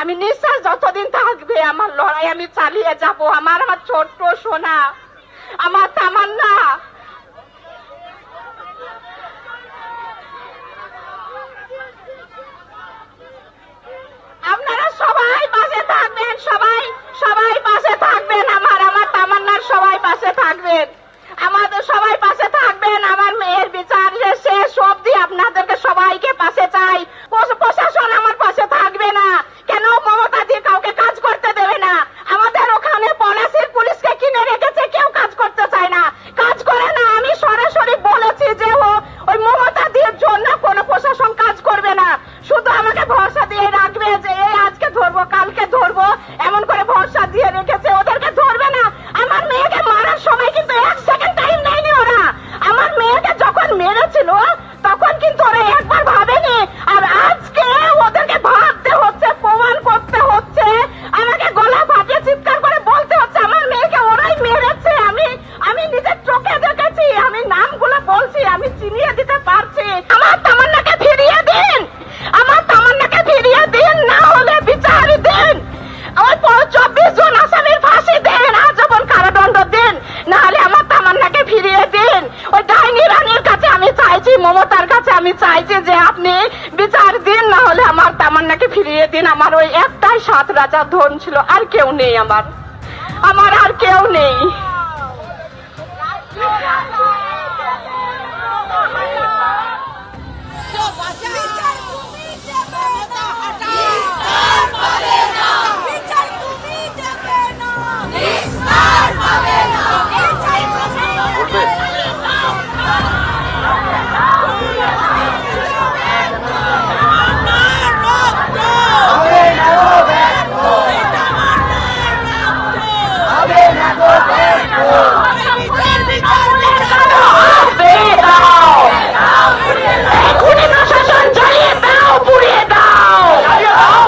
আমি নিঃশ্বাস যতদিন থাকবে, আমার লড়াই আমি চালিয়ে যাব। আমার আমার ছোট্ট সোনা, আমার তামান্না। আপনারা সবাই পাশে থাকবেন, সবাই সবাই পাশে থাকবেন। আমার আমার তামান্নার সবাই পাশে থাকবেন। আমাদের সবাই পাশে থাকবেন। আমার মেয়ের বিচার শেষ অবধি আপনাদেরকে সবাইকে পাশে চাই। আমি মমতার কাছে আমি চাইছি যে আপনি বিচার দিন, না হলে আমার তামান্নাকে ফিরিয়ে দিন। আমার ওই একটাই সাত রাজার ধন ছিল, আর কেউ নেই আমার। আমার আর কেউ নেই।